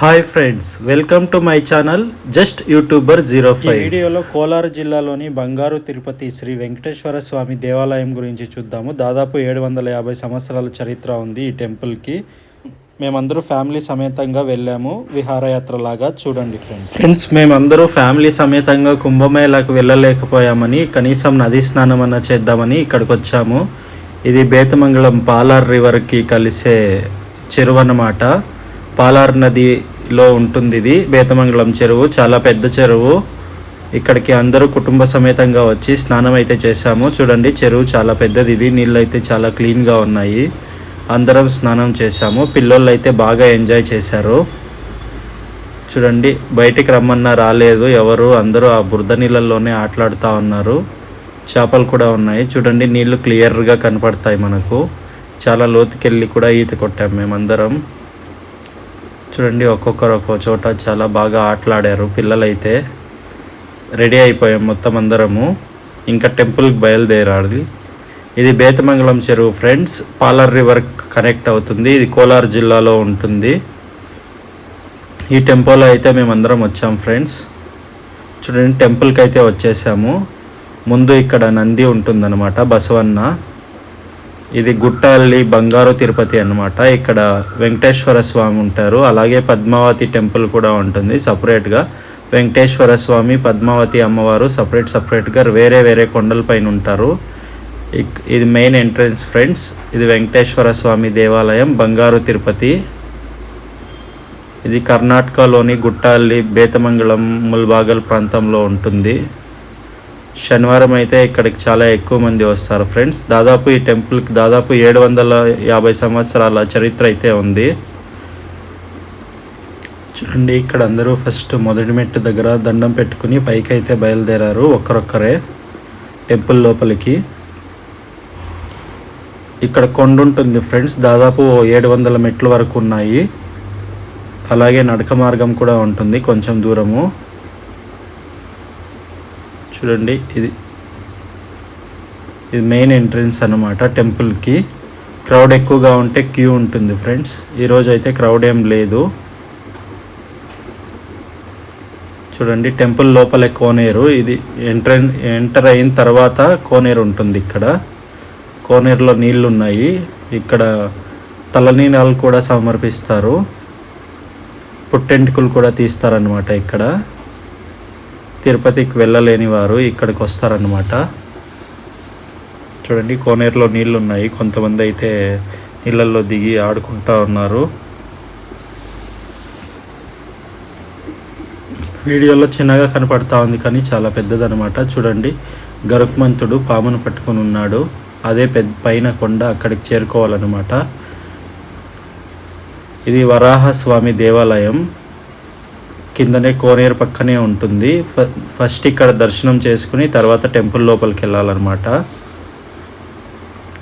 Hi friends welcome to my channel just YouTuber zero ఈ five. వీడియోలో కోలారు జిల్లాలోని బంగారు తిరుపతి శ్రీ వెంకటేశ్వర స్వామి దేవాలయం గురించి చూద్దాము. దాదాపు ఏడు వందల యాభై సంవత్సరాల చరిత్ర ఉంది ఈ టెంపుల్కి. మేమందరూ ఫ్యామిలీ సమేతంగా వెళ్ళాము విహారయాత్ర లాగా చూడండి ఫ్రెండ్స్. ఫ్రెండ్స్ మేమందరూ ఫ్యామిలీ సమేతంగా కుంభమేళకు వెళ్ళలేకపోయామని కనీసం నదీ స్నానం అన్న చేద్దామని ఇక్కడికి వచ్చాము ఇది బేతమంగళం పాలార్ రివర్కి కలిసే చెరువు అన్నమాట పాలార్ నదిలో ఉంటుంది ఇది బేతమంగళం చెరువు చాలా పెద్ద చెరువు. ఇక్కడికి అందరూ కుటుంబ సమేతంగా వచ్చి స్నానం అయితే చేశాము. చూడండి చెరువు చాలా పెద్దది ఇది నీళ్ళు అయితే చాలా క్లీన్గా ఉన్నాయి. అందరం స్నానం చేశాము. పిల్లోళ్ళు అయితే బాగా ఎంజాయ్ చేశారు. చూడండి బయటికి రమ్మన్నా రాలేదు ఎవరు అందరూ ఆ బురద నీళ్ళల్లోనే ఆటలాడుతూ ఉన్నారు. చేపలు కూడా ఉన్నాయి. చూడండి నీళ్ళు క్లియర్గా కనపడతాయి మనకు. చాలా లోతుకెళ్ళి కూడా ఈత కొట్టాం మేమందరం. చూడండి ఒక్కొక్కరు ఒక్కో చోట చాలా బాగా ఆటలాడారు. పిల్లలైతే రెడీ అయిపోయాం మొత్తం అందరము. ఇంకా టెంపుల్కి బయలుదేరాలి. ఇది బేతమంగళం చెరువు ఫ్రెండ్స్. పాలర్ రివర్ కనెక్ట్ అవుతుంది. ఇది కోలార్ జిల్లాలో ఉంటుంది. ఈ టెంపుల్లో అయితే మేమందరం వచ్చాం ఫ్రెండ్స్. చూడండి టెంపుల్కి అయితే వచ్చేసాము. ముందు ఇక్కడ నంది ఉంటుందన్నమాట బసవన్న. ఇది గుట్టల్లి బంగారు తిరుపతి అన్నమాట. ఇక్కడ వెంకటేశ్వర స్వామి ఉంటారు. అలాగే పద్మావతి టెంపుల్ కూడా ఉంటుంది సపరేట్గా వెంకటేశ్వర స్వామి పద్మావతి అమ్మవారు సపరేట్ సపరేట్గా వేరే వేరే కొండలపైన ఉంటారు. ఇక్- ఇది మెయిన్ ఎంట్రన్స్ ఫ్రెండ్స్ ఇది వెంకటేశ్వర స్వామి దేవాలయం బంగారు తిరుపతి. ఇది కర్ణాటకలోని గుట్టల్లి బేతమంగళం ముల్బాగల్ ప్రాంతంలో ఉంటుంది. శనివారం అయితే ఇక్కడికి చాలా ఎక్కువ మంది వస్తారు ఫ్రెండ్స్. దాదాపు ఈ టెంపుల్కి దాదాపు ఏడు వందల యాభై సంవత్సరాల చరిత్ర అయితే ఉంది. చూడండి ఇక్కడ అందరూ ఫస్ట్ మొదటి మెట్టు దగ్గర దండం పెట్టుకుని పైకి అయితే బయలుదేరారు ఒక్కరొక్కరే టెంపుల్ లోపలికి. ఇక్కడ కొండ ఉంటుంది ఫ్రెండ్స్ దాదాపు ఏడు వందల మెట్ల వరకు ఉన్నాయి. అలాగే నడక మార్గం కూడా ఉంటుంది కొంచెం దూరము. చూడండి ఇది ఇది మెయిన్ ఎంట్రన్స్ అనమాట టెంపుల్కి క్రౌడ్ ఎక్కువగా ఉంటే క్యూ ఉంటుంది ఫ్రెండ్స్ ఈరోజు అయితే క్రౌడ్ ఏం లేదు. చూడండి టెంపుల్ లోపలే కోనేరు. ఇది ఎంటర్ ఎంటర్ అయిన తర్వాత కోనేరు ఉంటుంది ఇక్కడ. కోనేరులో నీళ్ళు ఉన్నాయి ఇక్కడ తలనీనాలు కూడా సమర్పిస్తారు. పుట్టెంటుకలు కూడా తీస్తారనమాట ఇక్కడ. తిరుపతికి వెళ్ళలేని వారు ఇక్కడికి వస్తారనమాట చూడండి కోనేరులో నీళ్ళు ఉన్నాయి కొంతమంది అయితే నీళ్ళల్లో దిగి ఆడుకుంటా ఉన్నారు. వీడియోలో చిన్నగా కనపడతా ఉంది కానీ చాలా పెద్దదనమాట చూడండి గరుక్మంతుడు పామును పట్టుకొని ఉన్నాడు. అదే పెద్ద పైన కొండ అక్కడికి చేరుకోవాలన్నమాట. ఇది వరాహ స్వామి దేవాలయం. కిందనే కోనేరు పక్కనే ఉంటుంది. ఫ- ఫస్ట్ ఇక్కడ దర్శనం చేసుకుని తర్వాత టెంపుల్ లోపలికి వెళ్ళాలన్నమాట.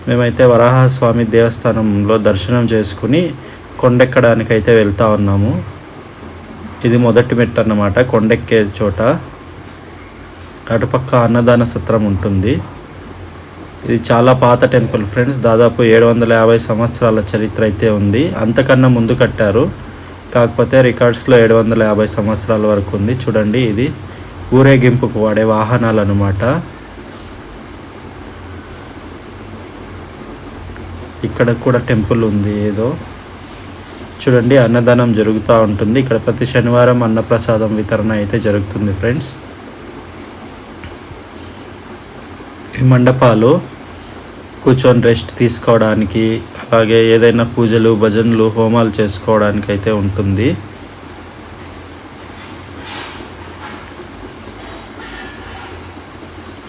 మేమైతే వరాహస్వామి దేవస్థానంలో దర్శనం చేసుకుని కొండెక్కడానికి అయితే వెళ్తా ఉన్నాము. ఇది మొదటి మెట్టు అన్నమాట కొండెక్కే చోట. అటుపక్క అన్నదాన సత్రం ఉంటుంది. ఇది చాలా పాత టెంపుల్ ఫ్రెండ్స్ దాదాపు ఏడు వందల యాభై సంవత్సరాల చరిత్ర అయితే ఉంది. అంతకన్నా ముందు కట్టారు. కాకపోతే రికార్డ్స్లో ఏడు వందల యాభై సంవత్సరాల వరకు ఉంది. చూడండి ఇది ఊరేగింపుకు వాడే వాహనాలు అనమాట ఇక్కడ కూడా టెంపుల్ ఉంది ఏదో. చూడండి అన్నదానం జరుగుతూ ఉంటుంది. ఇక్కడ ప్రతి శనివారం అన్నప్రసాదం వితరణ అయితే జరుగుతుంది ఫ్రెండ్స్. ఈ మండపాలు కూర్చొని రెస్ట్ తీసుకోవడానికి అలాగే ఏదైనా పూజలు భజనలు హోమాలు చేసుకోవడానికి అయితే ఉంటుంది.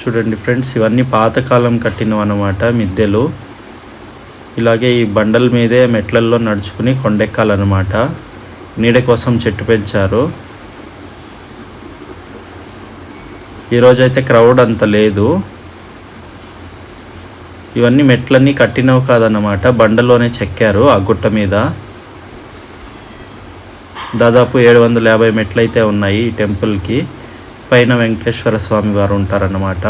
చూడండి ఫ్రెండ్స్ ఇవన్నీ పాతకాలం కట్టినవి అన్నమాట మిద్దెలు. ఇలాగే ఈ బండల మీదే మెట్లల్లో నడుచుకుని కొండెక్కాలన్నమాట. నీడ కోసం చెట్టు పెంచారు. ఈరోజైతే క్రౌడ్ అంత లేదు. ఇవన్నీ మెట్లన్నీ కట్టినవి కాదన్నమాట. బండలోనే చెక్కారు ఆ గుట్ట మీద. దాదాపు ఏడు వందల యాభై మెట్లు అయితే ఉన్నాయి ఈ టెంపుల్కి. పైన వెంకటేశ్వర స్వామి వారు ఉంటారన్నమాట.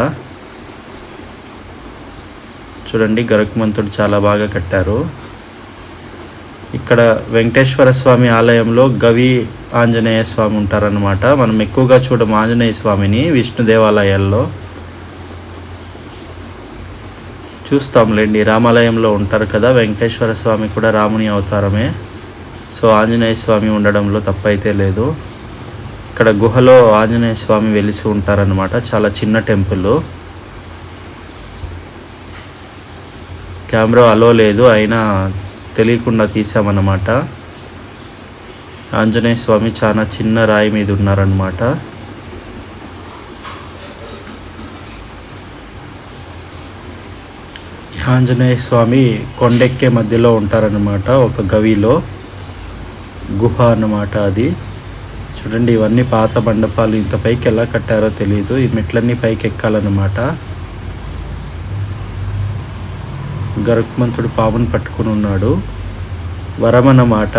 చూడండి గరుక్మంతుడు చాలా బాగా కట్టారు. ఇక్కడ వెంకటేశ్వర స్వామి ఆలయంలో గవి ఆంజనేయ స్వామి ఉంటారన్నమాట. మనం ఎక్కువగా చూడము ఆంజనేయ స్వామిని విష్ణు దేవాలయాల్లో. చూస్తాంలేండి రామాలయంలో ఉంటారు కదా వెంకటేశ్వర స్వామి కూడా రాముని అవతారమే. సో ఆంజనేయ స్వామి ఉండడంలో తప్పైతే లేదు. ఇక్కడ గుహలో ఆంజనేయ స్వామి వెలిసి ఉంటారనమాట చాలా చిన్న టెంపుల్. కెమెరా అలో లేదు అయినా తెలియకుండా తీసామన్నమాట ఆంజనేయ స్వామి చాలా చిన్న రాయి మీద ఉన్నారనమాట ఆంజనేయ స్వామి కొండెక్కే మధ్యలో ఉంటారనమాట ఒక గవిలో. గుహ అన్నమాట అది. చూడండి ఇవన్నీ పాత బండపాలు ఇంత పైకి ఎలా కట్టారో తెలియదు ఈ మెట్లన్నీ పైకి ఎక్కాలన్నమాట గరుక్మంతుడు పామును పట్టుకుని ఉన్నాడు. వరం అన్నమాట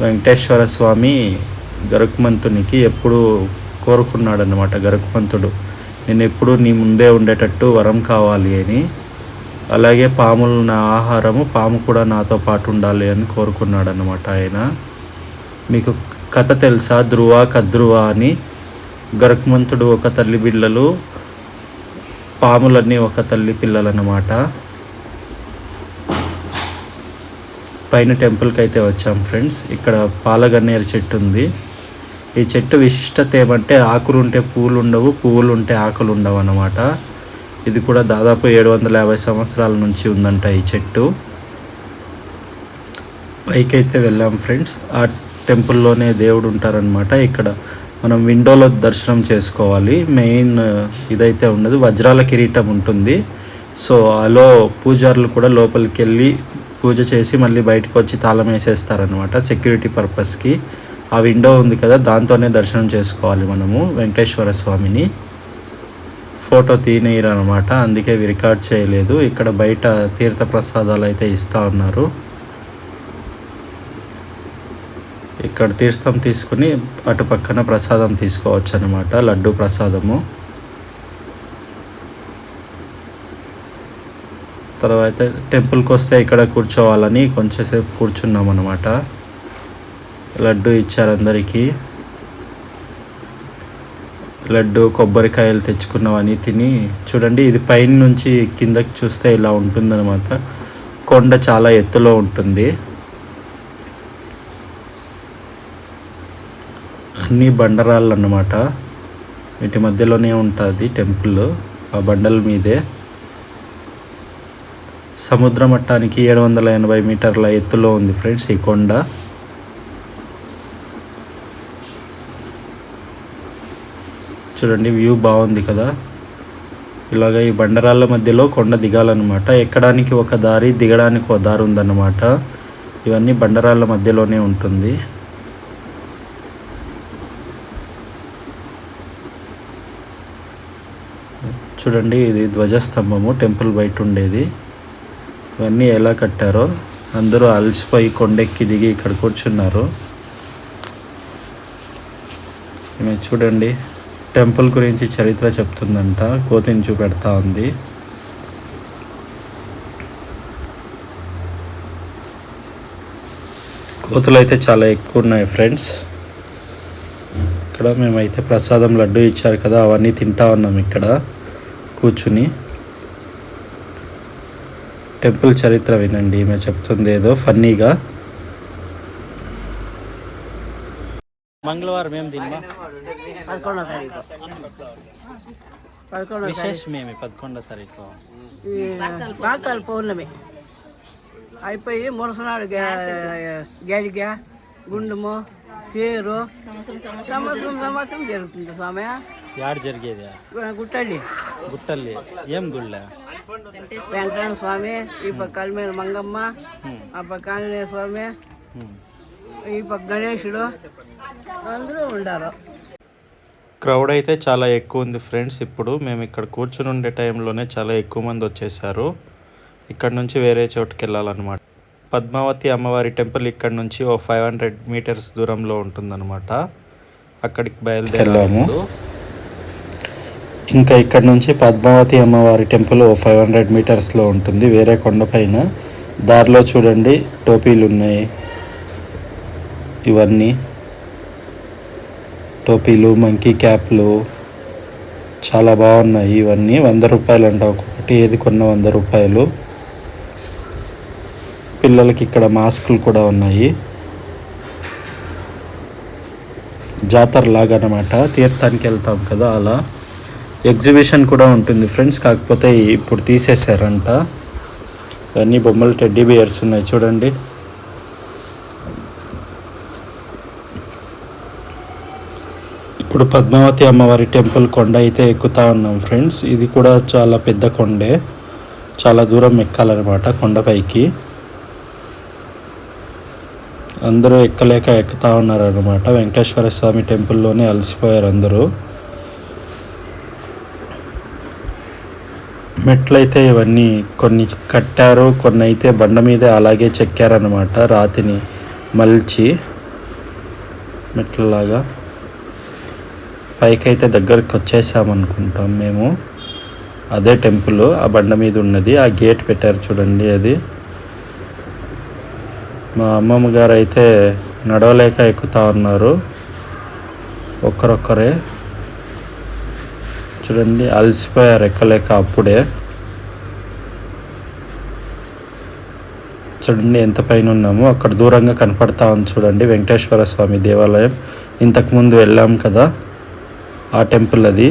వెంకటేశ్వర స్వామి గరుక్మంతునికి ఎప్పుడు కోరుకున్నాడనమాట గరుక్మంతుడు నేను ఎప్పుడు నీ ముందే ఉండేటట్టు వరం కావాలి అని. అలాగే పాములు నా ఆహారము పాము కూడా నాతో పాటు ఉండాలి అని కోరుకున్నాడు అనమాట ఆయన. మీకు కథ తెలుసా? ధ్రువ కద్రువ అని. గరుక్మంతుడు ఒక తల్లి బిళ్ళలు పాములన్నీ ఒక తల్లి పిల్లలన్నమాట. పైన టెంపుల్కి అయితే వచ్చాం ఫ్రెండ్స్. ఇక్కడ పాలగన్నేరు చెట్టు ఉంది. ఈ చెట్టు విశిష్టత ఏమంటే ఆకులు ఉంటే పువ్వులు ఉండవు పువ్వులు ఉంటే ఆకులు ఉండవు అన్నమాట ఇది కూడా దాదాపు ఏడు వందల యాభై సంవత్సరాల నుంచి ఉందంట ఈ చెట్టు. పైకి అయితే వెళ్ళాం ఫ్రెండ్స్. ఆ టెంపుల్లోనే దేవుడు ఉంటారనమాట ఇక్కడ మనం విండోలో దర్శనం చేసుకోవాలి. మెయిన్ ఇదైతే ఉండదు. వజ్రాల కిరీటం ఉంటుంది. సో అలో పూజారులు కూడా లోపలికి వెళ్ళి పూజ చేసి మళ్ళీ బయటకు వచ్చి తాళం వేసేస్తారనమాట సెక్యూరిటీ పర్పస్కి ఆ విండో ఉంది కదా దాంతోనే దర్శనం చేసుకోవాలి మనము వెంకటేశ్వర స్వామిని. ఫోటో తీయనీయరు అనమాట అందుకే రికార్డ్ చేయలేదు. ఇక్కడ బయట తీర్థ ప్రసాదాలు అయితే ఇస్తూ ఉన్నారు. ఇక్కడ తీర్థం తీసుకుని అటు పక్కన ప్రసాదం తీసుకోవచ్చు అనమాట లడ్డు ప్రసాదము. తర్వాత టెంపుల్కి వస్తే ఇక్కడ కూర్చోవాలని కొంచెంసేపు కూర్చున్నాం అనమాట లడ్డు ఇచ్చారు అందరికీ. లడ్డు కొబ్బరికాయలు తెచ్చుకున్నవని తిని చూడండి ఇది పైన నుంచి కిందకి చూస్తే ఇలా ఉంటుందన్నమాట. కొండ చాలా ఎత్తులో ఉంటుంది. అన్ని బండరాళ్ళు అన్నమాట వీటి మధ్యలోనే ఉంటుంది టెంపుల్ ఆ బండల మీదే. సముద్ర మట్టానికి ఏడు వందల ఎనభై మీటర్ల ఎత్తులో ఉంది ఫ్రెండ్స్ ఈ కొండ. చూడండి వ్యూ బాగుంది కదా. ఇలాగ ఈ బండరాళ్ళ మధ్యలో కొండ దిగాలన్నమాట. ఎక్కడానికి ఒక దారి దిగడానికి ఒక దారి ఉందన్నమాట. ఇవన్నీ బండరాళ్ళ మధ్యలోనే ఉంటుంది. చూడండి ఇది ధ్వజస్తంభము టెంపుల్ బయట ఉండేది. ఇవన్నీ ఎలా కట్టారో అందరూ అలసిపోయి కొండెక్కి దిగి ఇక్కడ కూర్చున్నారు. చూడండి. టెంపుల్ గురించి చరిత్ర చెప్తుందంట. కోతిని చూపెడతా ఉంది. కోతులు అయితే చాలా ఎక్కువ ఉన్నాయి ఫ్రెండ్స్. ఇక్కడ మేమైతే ప్రసాదం లడ్డు ఇచ్చారు కదా అవన్నీ తింటా ఉన్నాం ఇక్కడ కూర్చుని. టెంపుల్ చరిత్ర వినండి ఈమె చెప్తుంది ఏదో ఫన్నీగా. మంగళవారం ఏం తిన్నా? పదకొండో తారీఖు. పదకొండో విశేషమేమి పదకొండో తారీఖు? బాకాల పౌర్ణమి. అయిపోయి మురసనాడు గడిగ గుండము తేరు. సంవత్సరం సంవత్సరం జరుగుతుంది స్వామి. యాడ్ జరిగేది? గుట్టండి గుట్టల్లి. ఏం గుళ్ళ? వెంకటరమణ స్వామి ఈ పక్క కలిమేల మంగమ్మ ఆ పక్క ఆంజనేయ స్వామి ఈ పక్క గణేశుడు. అందరూ ఉండారు. క్రౌడ్ అయితే చాలా ఎక్కువ ఉంది ఫ్రెండ్స్ ఇప్పుడు మేము ఇక్కడ కూర్చుని ఉండే టైంలోనే చాలా ఎక్కువ మంది వచ్చేసారు. ఇక్కడ నుంచి వేరే చోటుకి వెళ్ళాలన్నమాట. పద్మావతి అమ్మవారి టెంపుల్ ఇక్కడ నుంచి ఓ ఫైవ్ హండ్రెడ్ మీటర్స్ దూరంలో ఉంటుందన్నమాట. అక్కడికి బయలుదేరాము ఇంకా ఇక్కడ నుంచి పద్మావతి అమ్మవారి టెంపుల్ ఓ ఫైవ్ హండ్రెడ్ మీటర్స్లో ఉంటుంది. వేరే కొండపైన దారిలో చూడండి టోపీలు ఉన్నాయి ఇవన్నీ. టోపీలు మంకీ క్యాప్లు చాలా బాగున్నాయి. ఇవన్నీ వంద రూపాయలు అంట ఒక్కొక్కటి ఏది కొన్న వంద రూపాయలు. పిల్లలకి ఇక్కడ మాస్కులు కూడా ఉన్నాయి. జాతర లాగా అనమాట తీర్థానికి వెళ్తాం కదా అలా. ఎగ్జిబిషన్ కూడా ఉంటుంది ఫ్రెండ్స్. కాకపోతే ఇప్పుడు తీసేశారంట. ఇవన్నీ బొమ్మలు టెడ్డీ బియర్స్ ఉన్నాయి చూడండి. ఇప్పుడు పద్మావతి అమ్మవారి టెంపుల్ కొండ అయితే ఎక్కుతా ఉన్నాం ఫ్రెండ్స్. ఇది కూడా చాలా పెద్ద కొండే. చాలా దూరం ఎక్కాలన్నమాట కొండపైకి అందరూ ఎక్కలేక ఎక్కుతా ఉన్నారు అనమాట వెంకటేశ్వర స్వామి టెంపుల్లోనే అలసిపోయారు అందరూ. మెట్లయితే ఇవన్నీ కొన్ని కట్టారు కొన్ని అయితే బండ మీద అలాగే చెక్కారనమాట రాతిని మలిచి మెట్లలాగా. పైకైతే దగ్గరికి వచ్చేసామనుకుంటాం మేము. అదే టెంపుల్ ఆ బండ మీద ఉన్నది. ఆ గేట్ పెట్టారు చూడండి అది. మా అమ్మమ్మ గారు అయితే నడవలేక ఎక్కుతా ఉన్నారు. ఒక్కరొక్కరే. చూడండి అలసిపోయారు ఎక్కలేక అప్పుడే. చూడండి ఎంత పైన ఉన్నామో అక్కడ దూరంగా కనపడతా ఉంది చూడండి వెంకటేశ్వర స్వామి దేవాలయం. ఇంతకుముందు వెళ్ళాం కదా. ఆ టెంపుల్ అది.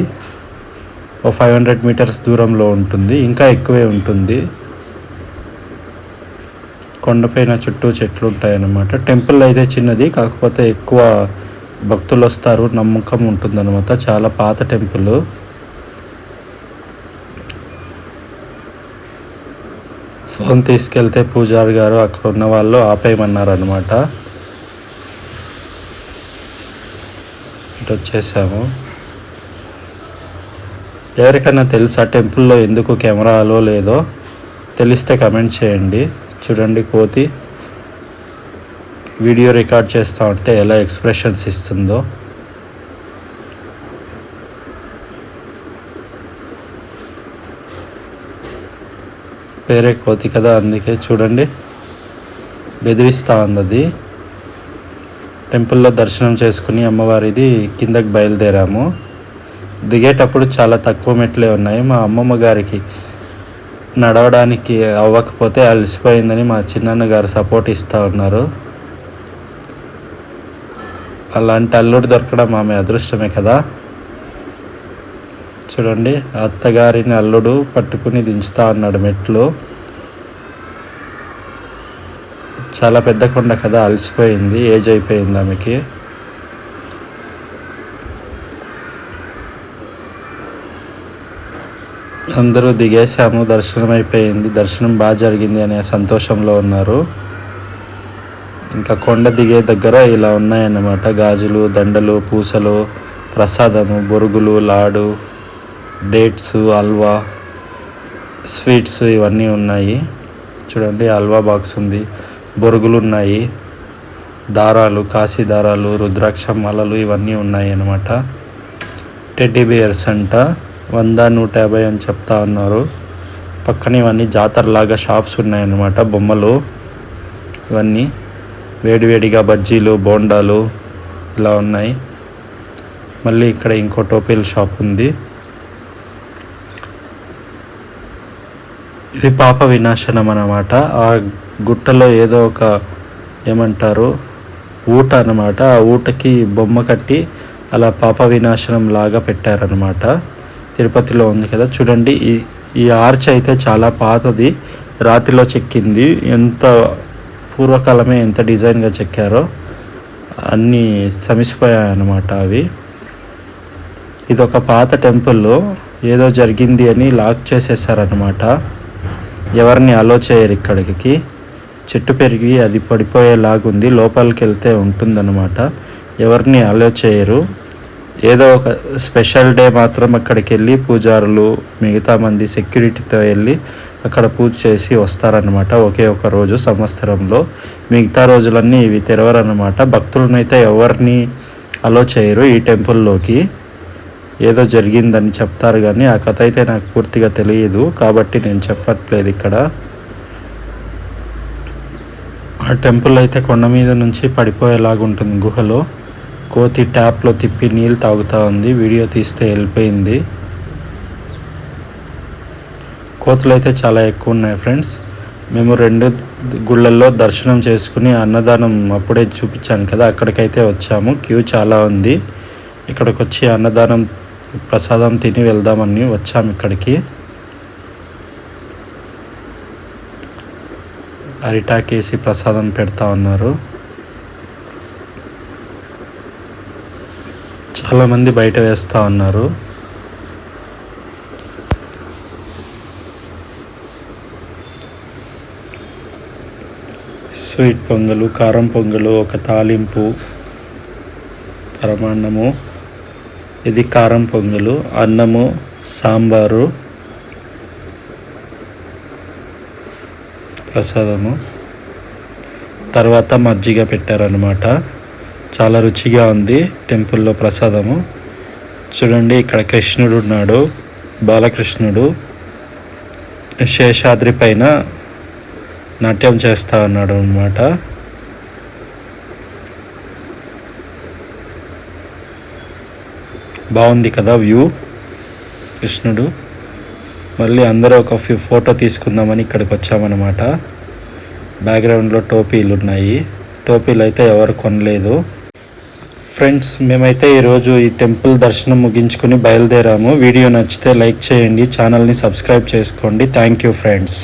ఓ ఫైవ్ హండ్రెడ్ మీటర్స్ దూరంలో ఉంటుంది. ఇంకా ఎక్కువే ఉంటుంది. కొండపైన చుట్టూ చెట్లు ఉంటాయన్నమాట. టెంపుల్ అయితే చిన్నది కాకపోతే ఎక్కువ భక్తులు వస్తారు నమ్మకం ఉంటుందన్నమాట. చాలా పాత టెంపుల్. ఫోన్ తీసుకెళ్తే పూజారి గారు అక్కడ ఉన్న వాళ్ళు ఆపేయమన్నారు అనమాట ఇటు వచ్చేసాము ఎవరికైనా తెలుసా? టెంపుల్లో ఎందుకు కెమెరా అలో లేదో తెలిస్తే కమెంట్ చేయండి. చూడండి కోతి వీడియో రికార్డ్ చేస్తూ ఉంటే ఎలా ఎక్స్ప్రెషన్స్ ఇస్తుందో. పేరే కోతి కదా అందుకే చూడండి. బెదిరిస్తూ ఉంది అది టెంపుల్లో దర్శనం చేసుకుని అమ్మవారిది కిందకి బయలుదేరాము. దిగేటప్పుడు చాలా తక్కువ మెట్లే ఉన్నాయి. మా అమ్మమ్మ గారికి నడవడానికి అవ్వకపోతే అలసిపోయిందని మా చిన్నాన్న గారు సపోర్ట్ ఇస్తూ ఉన్నారు. అలాంటి అల్లుడు దొరకడం ఆమె అదృష్టమే కదా. చూడండి అత్తగారిని అల్లుడు పట్టుకుని దించుతా ఉన్నాడు మెట్లు. చాలా పెద్ద కొండ కదా అలసిపోయింది ఏజ్ అయిపోయింది ఆమెకి. అందరూ దిగేసాము దర్శనం అయిపోయింది దర్శనం బాగా జరిగింది అనే సంతోషంలో ఉన్నారు. ఇంకా కొండ దిగే దగ్గర ఇలా ఉన్నాయన్నమాట. గాజులు దండలు పూసలు ప్రసాదము బొరుగులు లాడు డేట్స్ హల్వా స్వీట్స్ ఇవన్నీ ఉన్నాయి. చూడండి హల్వా బాక్స్ ఉంది. బొరుగులు ఉన్నాయి. దారాలు కాశీ దారాలు రుద్రాక్ష మాలలు ఇవన్నీ ఉన్నాయి అన్నమాట టెడ్డీ బియర్స్ అంట. వంద నూట యాభై అని చెప్తా ఉన్నారు. పక్కన ఇవన్నీ జాతరలాగా షాప్స్ ఉన్నాయన్నమాట బొమ్మలు. ఇవన్నీ వేడివేడిగా బజ్జీలు బోండాలు ఇలా ఉన్నాయి. మళ్ళీ ఇక్కడ ఇంకో టోపీల షాప్ ఉంది. ఇది పాప వినాశనం అన్నమాట. ఆ గుట్టలో ఏదో ఒక ఏమంటారు ఊట అన్నమాట. ఆ ఊటకి బొమ్మ కట్టి అలా పాప వినాశనం లాగా పెట్టారనమాట తిరుపతిలో ఉంది కదా. చూడండి ఈ ఈ ఆర్చ్ అయితే చాలా పాతది. రాతిలో చెక్కింది. ఎంత పూర్వకాలమే ఎంత డిజైన్గా చెక్కారో అన్నీ సమిసిపోయాయి అన్నమాట అవి. ఇది ఒక పాత టెంపుల్. ఏదో జరిగింది అని లాక్ చేసేసారనమాట ఎవరిని అలో చేయరు ఇక్కడికి. చెట్టు పెరిగి అది పడిపోయేలాగుంది. లోపలికి వెళ్తే ఉంటుందన్నమాట. ఎవరిని అలో చేయరు. ఏదో ఒక స్పెషల్ డే మాత్రం అక్కడికి వెళ్ళి పూజారులు మిగతా మంది సెక్యూరిటీతో వెళ్ళి అక్కడ పూజ చేసి వస్తారనమాట ఒకే ఒక రోజు సంవత్సరంలో. మిగతా రోజులన్నీ ఇవి తెరవరనమాట భక్తులనైతే ఎవరిని అలో చేయరు ఈ టెంపుల్లోకి. ఏదో జరిగిందని చెప్తారు కానీ ఆ కథ అయితే నాకు పూర్తిగా తెలియదు కాబట్టి నేను చెప్పట్లేదు ఇక్కడ. ఆ టెంపుల్ అయితే కొండ మీద నుంచి పడిపోయేలాగా ఉంటుంది గుహలో. కోతి ట్యాప్లో తిప్పి నీళ్ళు తాగుతూ ఉంది. వీడియో తీస్తే వెళ్ళిపోయింది. కోతులు అయితే చాలా ఎక్కువ ఉన్నాయి ఫ్రెండ్స్. మేము రెండు గుళ్ళల్లో దర్శనం చేసుకుని అన్నదానం అప్పుడే చూపించాను కదా. అక్కడికైతే వచ్చాము. క్యూ చాలా ఉంది. ఇక్కడికి వచ్చి అన్నదానం ప్రసాదం తిని వెళ్దామని వచ్చాము ఇక్కడికి. అరిటాకేసి ప్రసాదం పెడతా ఉన్నారు. చాలామంది బయట వేస్తూ ఉన్నారు. స్వీట్ పొంగలు కారం పొంగలు ఒక తాలింపు పరమాన్నము ఇది కారం పొంగలు అన్నము సాంబారు ప్రసాదము. తర్వాత మజ్జిగ పెట్టారనమాట చాలా రుచిగా ఉంది టెంపుల్లో ప్రసాదము. చూడండి ఇక్కడ కృష్ణుడు ఉన్నాడు బాలకృష్ణుడు. శేషాద్రి పైన నాట్యం చేస్తా ఉన్నాడు అనమాట బాగుంది కదా వ్యూ కృష్ణుడు. మళ్ళీ అందరూ ఒక ఫ్యూ ఫోటో తీసుకుందామని ఇక్కడికి వచ్చామన్నమాట. బ్యాక్గ్రౌండ్లో టోపీలు ఉన్నాయి. టోపీలు అయితే ఎవరు కొనలేదు. ఫ్రెండ్స్ మేమైతే ఈరోజు ఈ టెంపుల్ దర్శనం ముగించుకుని బయలుదేరాము. వీడియో నచ్చితే లైక్ చేయండి ఛానల్ని సబ్స్క్రైబ్ చేసుకోండి. Thank you friends